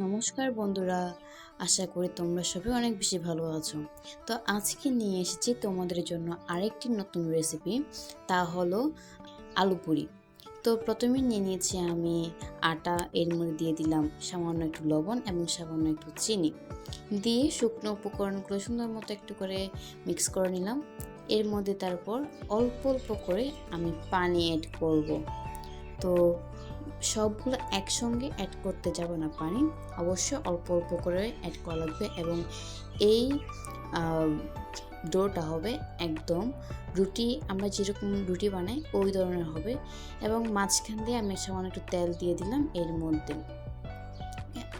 নমস্কার বন্ধুরা, আশা করি তোমরা সবাই অনেক বেশি ভালো আছো। তো আজকে নিয়ে এসেছি তোমাদের জন্য আরেকটি নতুন রেসিপি তা হলো আলু পুরি। তো প্রথমে নিয়ে নিয়েছি আমি আটা, এর মধ্যে দিয়ে দিলাম সামান্য একটু লবণ এবং সামান্য একটু চিনি। দিয়ে শুকনো উপকরণগুলো সুন্দর মতো একটু করে মিক্স করে নিলাম। এর মধ্যে তারপর অল্প অল্প করে আমি পানি অ্যাড করব। তো সবগুলো একসঙ্গে অ্যাড করতে যাব না, পানি। অবশ্যই অল্প অল্প করে অ্যাড করা লাগবে এবং এই ডোটা হবে একদম রুটি, আমরা যেরকম রুটি বানাই ওই ধরনের হবে এবং মাঝখান দিয়ে আমি সামান্য একটু তেল দিয়ে দিলাম এর মধ্যে।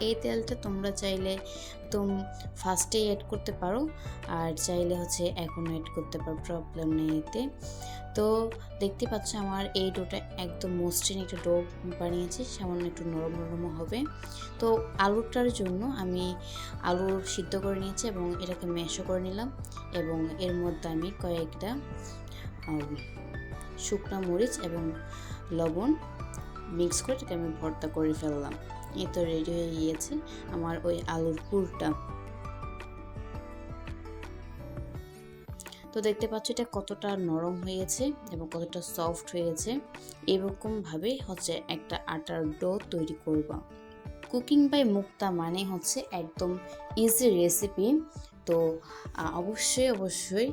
এই তেলটা তোমরা চাইলে একদম ফার্স্টেই অ্যাড করতে পারো। আর চাইলে হচ্ছে এখন অ্যাড করতে পারো প্রবলেম নেই এতে। তো দেখতে পাচ্ছ আমার এই ডোটা একদম মসৃণ একটা ডো বানিয়েছি, সামান্য একটু নরম নরম হবে। তো আলুটার জন্য আমি আলু সিদ্ধ করে নিয়েছি এবং এটাকে মেশো করে নিলাম এবং এর মধ্যে আমি কয়েকটা শুকনো মরিচ এবং লবণ মিক্স করে এটাকে আমি ভর্তা করে ফেললাম। এই তো রেডি হয়ে গিয়েছে আমার ওই আলুর পুরটা। তো দেখতে পাচ্ছ এটা কতটা নরম হয়েছে এবং কতটা সফট হয়েছে। এরকমভাবে হচ্ছে একটা আটার ডো তৈরি করবা। কুকিং বাই মুক্তা মানে হচ্ছে একদম ইজি রেসিপি তো অবশ্যই অবশ্যই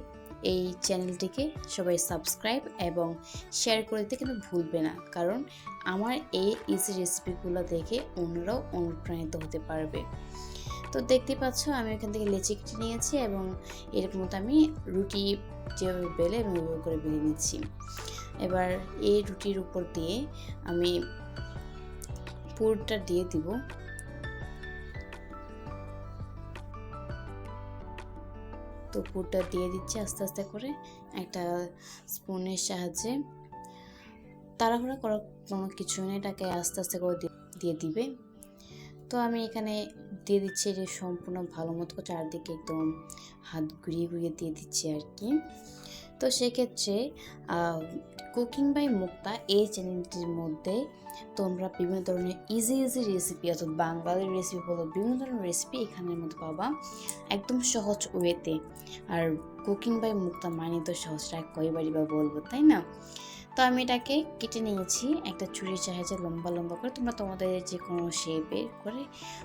এই চ্যানেলটিকে সবাই সাবস্ক্রাইব এবং শেয়ার করে দিতে কিন্তু ভুলবে না। কারণ আমার এই ইজি রেসিপিগুলো দেখে অন্যরাও অনুপ্রাণিত হতে পারবে। তো দেখতে পাচ্ছ, আমি এখান থেকে লেচি কেটে নিয়েছি এবং এরকম মতো আমি রুটি যেভাবে বেলে ওইভাবে করে বেলে নিচ্ছি। এবার এই রুটির উপর দিয়ে আমি পুরটা দিয়ে দিব। তো পুরটা দিয়ে দিচ্ছি আস্তে আস্তে করে একটা স্পুনের সাহায্যে। তাড়াহুড়া করার কোনো কিছু নেই, এটাকে আস্তে আস্তে করে দিয়ে দিবে। তো আমি এখানে দিয়ে দিচ্ছি যে সম্পূর্ণ ভালো মতো চারদিকে একদম হাত ঘুরিয়ে ঘুরিয়ে দিয়ে দিচ্ছি আর কি। তো সেক্ষেত্রে কুকিং বাই মুক্তা এই চ্যানেলটির মধ্যে তোমরা বিভিন্ন ধরনের ইজি ইজি রেসিপি অর্থাৎ বাঙালির রেসিপি বলো, বিভিন্ন ধরনের রেসিপি এখানের মধ্যে পাবা একদম সহজ ওয়েতে আর কুকিং বাই মুক্তা মানে তো সহজটা কয়বারই বা বলব, তাই না? তো আমি এটাকে কেটে নিয়েছি, একটা ছুরির সাহায্যে লম্বা লম্বা করে, তোমরা তোমাদের যে কোনো শেপে করে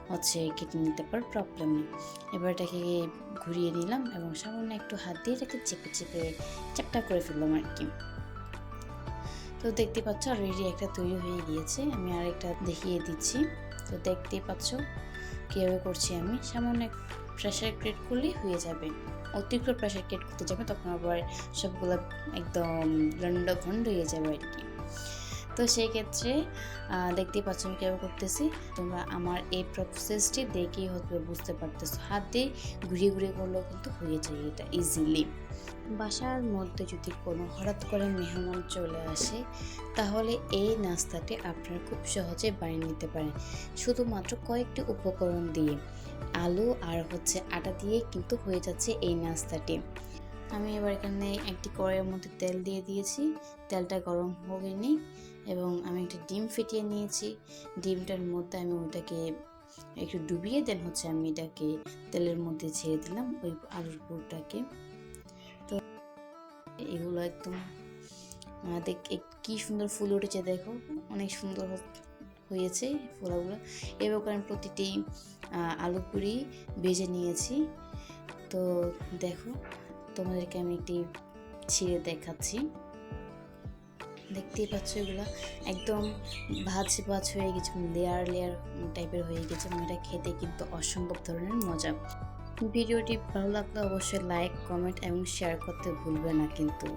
হচ্ছে কেটে নিতে পারো প্রবলেম নেই। এবার এটাকে ঘুরিয়ে নিলাম এবং সামান্য একটু হাত দিয়ে এটাকে চেপে চেপে, চ্যাপটা করে ফেললাম আর কি। তো দেখতে পাচ্ছ অলরেডি একটা তৈরি হয়ে গিয়েছে। আমি আর একটা দেখিয়ে দিচ্ছি। তো দেখতেই পাচ্ছ, কীভাবে করছি আমি। সামান্য প্রেশার ক্রিয়েট করলেই হয়ে যাবে। অতিরিক্ত প্রেশার ক্রিয়েট করতে যাবে, তখন আবার সবগুলো একদম লন্ড ভন্ড হয়ে যাবে আর কি। তো সেই ক্ষেত্রে দেখতেই পাচ্ছ আমি করতেছি। তোমরা আমার এই প্রসেসটি দেখেই হয়তো বুঝতে পারতেছো। হাত দিয়ে ঘুরিয়ে ঘুরিয়ে করলেও কিন্তু হয়ে যায় এটা ইজিলি বাসার মধ্যে যদি কোনো হঠাৎ করে মেহমান চলে আসে, তাহলে এই নাস্তাটি আপনারা খুব সহজে বানিয়ে নিতে পারেন। শুধুমাত্র কয়েকটি উপকরণ দিয়ে। আলু আর হচ্ছে আটা দিয়ে কিন্তু হয়ে যাচ্ছে এই নাস্তাটি। আমি এবার এখানে একটি কড়াইয়ের মধ্যে তেল দিয়ে দিয়েছি। তেলটা গরম হয়নি এবং আমি একটা ডিম ফেটিয়ে নিয়েছি। ডিমটার মধ্যে আমি ওটাকে একটু ডুবিয়ে দেন হচ্ছে আমি এটাকে তেলের মধ্যে ছেড়ে দিলাম ওই আলুর পুরটাকে। তো এগুলো একদম দেখ কি সুন্দর ফুল উঠেছে দেখো। অনেক সুন্দর হয়েছে ফোলাগুলো। এবার আমি প্রতিটি আলু পুরি ভেজে নিয়েছি। তো দেখো তোমাদেরকে আমি একটি ছিঁড়ে দেখাচ্ছি। দেখতেই পাচ্ছ এগুলো একদম ভাজ ভাজ হয়ে গেছে লেয়ার লেয়ার টাইপের হয়ে গেছে এবং এটা খেতে কিন্তু অসম্ভব ধরনের মজা। ভিডিওটি ভালো লাগলে অবশ্যই লাইক কমেন্ট এবং শেয়ার করতে ভুলবে না কিন্তু।